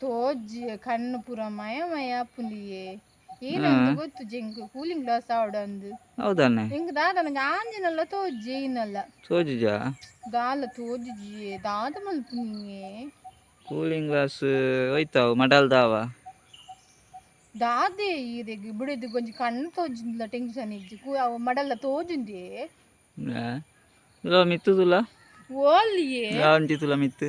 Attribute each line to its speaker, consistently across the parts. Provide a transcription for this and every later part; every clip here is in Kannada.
Speaker 1: ತೋಜಿ ಕಣ್ಣು ಪೂರ ಮಯ ಮಯ ಪುಂಡಿಯೇ ಏನಂದು ಗೊತ್ತು ಜಂಕ್ ಕೂಲಿಂಗ್ ಗ್ಲಾಸ್ ಆವಡಂದು
Speaker 2: ಹೌದಾನೆ
Speaker 1: ಇಂಕ ದಾದ ನಂಗೆ ಆಂಜಿನಲ್ಲ ತೋಜಿ ಏನಲ್ಲ
Speaker 2: ಸೋಜಿಜಾ
Speaker 1: ದಾಲ ತೋಜಿಜಿ ದಾದ ಮಲ್ಪುನಿಯೇ
Speaker 2: ಕೂಲಿಂಗ್ ಗ್ಲಾಸ್ ಹೋಯ್ತಾವು ಮಡಲ್ ದಾವ
Speaker 1: ದಾದೆ ಈರೆಗ್ ಬಿಡಿದು ಕೊಂಚ ಕಣ್ಣು ತೋಜಿಂದಿಲ್ಲ ಟೆನ್ಷನ್ ಇಜ್ಜಿ ಕು ಅವ ಮಡಲ್ಲ ತೋಜುಂದಿ
Speaker 2: ಇಲ್ಲ ಮಿತ್ತು ತುಲ
Speaker 1: ಓಲಿಯೇ
Speaker 2: ಯಾವಂಚಿ ತುಲ ಮಿತ್ತು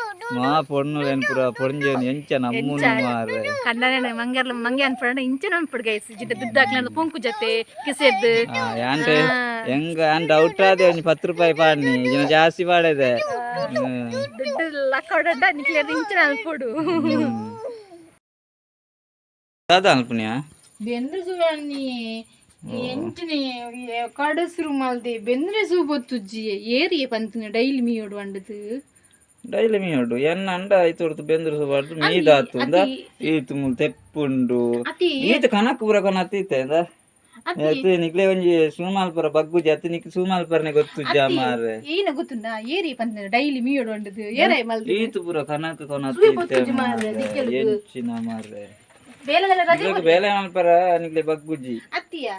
Speaker 1: ಮಾ ಪೊಣ್ಣು ಲೇನ್ ಪುರ
Speaker 2: ಪೊಂಜೇನು ಎಂಚ ನಮ್ಮೂನು ಮಾರ
Speaker 1: ಕಣ್ಣನ ಮಂಗರ್ಲ ಮಂಗೆ ಅನ್ಪಡ ಇಂಚ ನನ್ ಪುಡ ಗೈಸ್ ಜಿಟ ದುಡ್ಡಾಕ್ಲ ಪೊಂಕು ಜೊತೆ
Speaker 2: ಕಿಸೆದ್ ಯಾಂಟೆ ಹೆಂಗ ಆನ್ ಡೌಟ್ ಆದೆ ಒಂಜಿ ಪತ್ತು ರೂಪಾಯಿ ಪಾಡ್ನಿ ಇನ್ನ ಜಾಸ್ತಿ ಪಾಡೆದೆ
Speaker 1: ದುಡ್ಡು ಲಕ್ಕ ಹೊಡೆದ ನಿಕ್ಲಿಯರ್ ಇಂಚ ನನ್
Speaker 2: ಪುಡು ದಾದ ಅನ್ಪುಣ್ಯ
Speaker 1: ಬೆಂದ್ರ ಜುವಾಣಿ ಎಂಟನೆ ಕಡಸ್ರು ಮಾಲ್ದೆ ಬೆಂದ್ರೆ ಸೂ ಬೊತ್ತುಜ್ಜಿ ಏರಿಯ ಪಂತನ ಡೈಲಿ ಮೀ ಹೊಡ್ವಂಡದು
Speaker 2: ಡೈಲಿ ಮೀಯೋಡು ಎನ್ನ ಅಂಡ ಐತು ಹೊರತು ಬೆಂದ್ರು ಸುಬಾರ್ದು ಮೀದಾತು ಈತು ಮುಲ್ ತೆಪ್ಪುಂಡು. ಈತ ಕನಕ್ ಪೂರ ಕೊನ ಅತ್ತೀತೆ ಅಂದ ಅತ್ತೆ ನಿಕ್ಲೆ ಒಂಜಿ ಸುಮಾಲ್ಪರ ಬಗ್ಗುಜಿ ಅತ್ತೆ ನಿಕ್ ಸುಮಾಲ್ಪರನೆ ಗೊತ್ತು ಮಾರೆ
Speaker 1: ಏನ ಗೊತ್ತುಂಡ ಏರಿ ಪಂದ ಡೈಲಿ ಮೀಯೋಡು ಅಂಡದು ಏರೈ ಮಲ್ದು.
Speaker 2: ಈತು ಪೂರ ಕನಕ ಕೊನ ಅತ್ತೀತೆ. ಎಂಚಿನ
Speaker 1: ರಜೆ
Speaker 2: ಇಲ್ಲೊಂದು ಬೇಲೆ ಮಲ್ಪರ ನಿಕ್ಲೆ ಬಗ್ಗುಜಿ.
Speaker 1: ಅತ್ತಿಯ?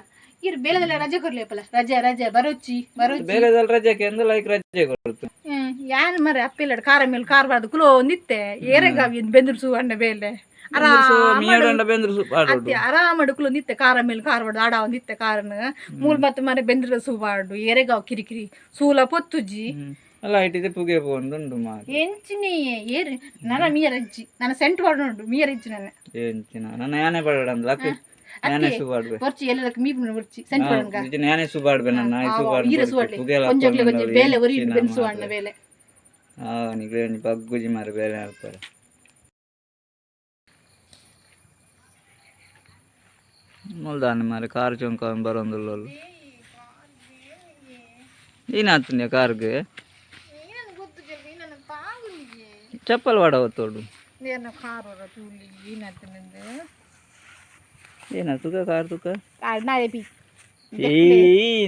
Speaker 1: ಇರ್ ಬೇಲದಲ್ಲ ರಜೆ ಕೊರ್ಲೇಪಲ್ಲ ರಜೆ ರಜೆ. ಬರೋಚಿ ಬರೋಚಿ.
Speaker 2: ಬೇಲೆದಲ್ಲಿ ರಜೆಗೆ ಕೆಂದು ಲೈಕ್ ರಜೆ ಕೊಡ್ತು.
Speaker 1: ಯಾನ್ ಮರ ಅಪ್ಪಿಲ್ಲ ಕಾರ ಮೇಲೆ ಕಾರ್ಬಾರ್ದು ಕುಲೋ ನಿತ್ತೆ ಏರೆಗಾವಿ ಬೆಂದ್ರಸು ಅಣ್ಣ ಬೇಲೆ ಆರಾಮ ಅಡುಕುಲು ನಿತ್ತೆ ಖಾರ ಮೇಲೆ ಕಾರ್ಬಾರ್ದು ಆಡ ನಿತ್ತೆ ಕಾರಣ ಮೂಲ ಮತ್ತೆ ಮರೆ ಬೆಂದ್ರ ಸುಬಾರ್ಡು ಏರೆಗಾವ್ ಕಿರಿಕಿರಿ ಸೂಲ ಪೊತ್ತುಜ್ಜಿ
Speaker 2: ಇಟ್ಟಿದೆ ಪುಗೆ ಪೋಂಡುಂಡು ಮಾರಿ
Speaker 1: ಎಂಚಿನಿ ಏರಿ ನನ್ನ ಮೀಯರಜ್ಜಿ ನನ್ನ ಸೆಂಟ್ ನೋಡು ಮೀಯರಜ್ಜಿ ನನ್ನ
Speaker 2: ಎಂಚಿನ ನನ್ನ ಯಾನೆ ಪಡಂದ ಲಕ್ ಯಾನೆ ಸುಬಾಡ್ಬೆ
Speaker 1: ಬರ್ಚಿ ಎಲ್ಲದಕ್ಕೆ ಮೀ ಬರ್ಚಿ ಸೆಂಟ್ ಪಡಂಗ
Speaker 2: ಇದು ಯಾನೆ ಸುಬಾಡ್ಬೆ ನನ್ನ ಐ
Speaker 1: ಈರ
Speaker 2: ಸುಬಾಡ್ಬೆ
Speaker 1: ಸುವಡ್ಲಿ
Speaker 2: ಪುಗೆ
Speaker 1: ಕೊಂಜಕ್ಲೆ ಕೊಂಜ ಬೇಲೆ ಒರಿ ಬೆನ್ಸು ಅಣ್ಣ ಬೇಲೆ
Speaker 2: ಆ ನಿಗ್ಲೆ ಒಂಜಿ ಬಗ್ಗುಜಿ ಮಾರಿ ಬೇರೆ ಹಾಕ್ತಾರೆ ಮುಲ್ದಾನೆ ಮಾರಿ ಕಾರ್ ಚೊಂಕ ಬರೋಂದುಲ್ಲ ಏನಾಗ್ತಂದ್ಯ ಕಾರ್ಗೆ
Speaker 1: ಗೊತ್ತು ಜಲ್ದಿ ನನ್ನ ಪಾಗುಲಿಗೆ
Speaker 2: ಚಪ್ಪಲ್ ವಾಡವತ್ತೋಡು
Speaker 1: ಏನ ಖಾರ ತೂಲಿ ಏನಾಗ್ತದೆ
Speaker 2: ఏనా?
Speaker 1: తుక కారు
Speaker 2: తుక?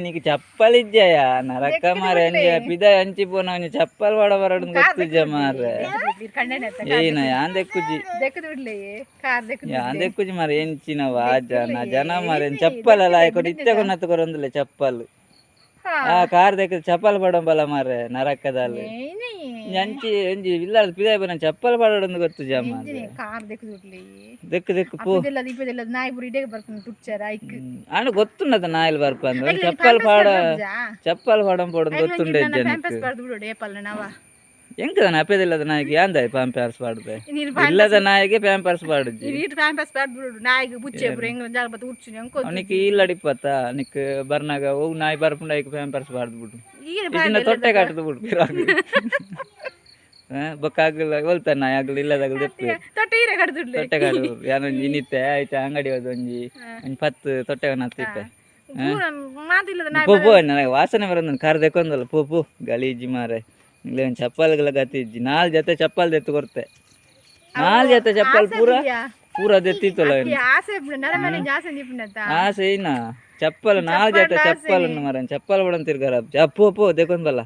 Speaker 2: నీకు చెప్పాలి ఇజ్జయా నరక మరి పిద అంచిపోనా? చెప్పాలి వాడవరడం దక్కుజ్జ
Speaker 1: మరి. ఏనా? యాన్ దక్కుజ్జి
Speaker 2: యాన్ దక్కుజ్జి మరి. ఏం ఇచ్చినవా నా జన మరి చెప్పాలి అలా. ఒకటి ఇచ్చకున్న ఒక రెండులే చెప్పాలి. ఆ కారు దగ్గర చెప్పాలి పడం బల మరి.
Speaker 1: నరక్కదాలు
Speaker 2: ಅಂಚಿ ಎಂಜಿ ಇಲ್ಲಾದ ಪಿದಾಯ ಬನ ಚಪ್ಪಲ್ ಪಡೋಡೊಂದು ಗೊತ್ತು ಜಮ
Speaker 1: ಕಾರ್ ದೆಕ್ಕು ಬಿಡ್ಲೆ
Speaker 2: ದೆಕ್ಕು ದೆಕ್ಕು ಪೋ.
Speaker 1: ಇದೆಲ್ಲ ಇದೆಲ್ಲ ನಾಯಿ ಬುರಿ ಇಡೇ ಬರ್ಕೊಂಡು ತುಚ್ಚರ ಐಕ್.
Speaker 2: ಅಣ್ಣ ಗೊತ್ತುಂಡದ ನಾಯಿಲ್ ಬರ್ಪ ಅಂದ್ರೆ ಚಪ್ಪಲ್ ಪಾಡ ಚಪ್ಪಲ್ ಪಾಡಂ ಪಡೋದು ಗೊತ್ತುಂಡೆ ನಾನು
Speaker 1: ಪ್ಯಾಂಪಸ್ ಬರ್ದು ಬಿಡೋಡೆ ಏಪಲ್ ನಾವ.
Speaker 2: ಎಂಕದ ಅಪ್ಪದಿಲ್ಲದ ನಾಯಿಗೆ? ಯಾಂದ ಪ್ಯಾಂಪರ್ಸ್ ಪಾಡ್ದೆ? ಇಲ್ಲದ ನಾಯಿಗೆ ಪ್ಯಾಂಪರ್ಸ್ ಪಾಡುಜಿ
Speaker 1: ನೀರು ಪ್ಯಾಂಪರ್ಸ್ ಬರ್ದು ಬಿಡು ನಾಯಿಗೆ ಬುಚ್ಚೆ ಬರು ಹೆಂಗ ಜಾಗ ಬತ್ತ ಉಚ್ಚು ಹೆಂಗ್
Speaker 2: ಅವನಿಗೆ ಇಲ್ಲಡಿಪ್ಪತ್ತ ನಿಕ್ ಬರ್ನಾಗ ಹೋಗಿ ನಾಯಿ ಬರ್ಪುಂಡ ಪ್ಯಾಂಪರ್ಸ್ ಪಾಡ್ದು ಬಿಡು. ಇದನ್ನ ತೊಟ್ಟೆ ಕಾಟದು ಬಿಡು ಬೊಕ್ಕಾಗಲ್ಲ ಹೋಲ್ತಾನ ಆಗಲಿ ಇಲ್ಲದಾಗಲಿ ದೆಪ್ಪೆ
Speaker 1: ತೊಟ್ಟೆ ಈರ ಕಡ್ದುಡ್ಲೆ
Speaker 2: ತೊಟ್ಟೆ ಐತೆ ಯಾನೊಂದು ಇನ್ನಿತ್ತೆ ಆಯ್ತಾ ಅಂಗಡಿ ಹೋದ ಒಂಜಿ ಒಂಜಿ ಪತ್ತು ತೊಟ್ಟೆಗನ್ನ ಹತ್ತಿತ್ತೆ ಪೂಪು ನನಗೆ ವಾಸನೆ ಬರೋದು ಕಾರ್ ದೆಕ್ಕೊಂದಲ್ಲ ಪೂಪು ಗಲೀಜಿ ಮಾರೆ. ಇಲ್ಲಿ ಒಂದು ಚಪ್ಪಲ್ಗಳ ಗತಿಜ್ಜಿ ನಾಲ್ ಜೊತೆ ಚಪ್ಪಲ್ ದೆತ್ತು ಕೊಡ್ತೆ ನಾಲ್ ಜೊತೆ ಚಪ್ಪಲ್ ಪೂರ ಪೂರ ದೆತ್ತಿತ್ತಲ್ಲ ಆಸೆ ಇನ್ನ ಚಪ್ಪಲ್ ನಾಲ್ ಜೊತೆ ಚಪ್ಪಲ್ ಮರ ಚಪ್ಪಲ್ ಬಿಡಂತಿರ್ಗಾರ ಪೋ ಪೋ ದೆಕ್ಕೊಂದಲ್ಲ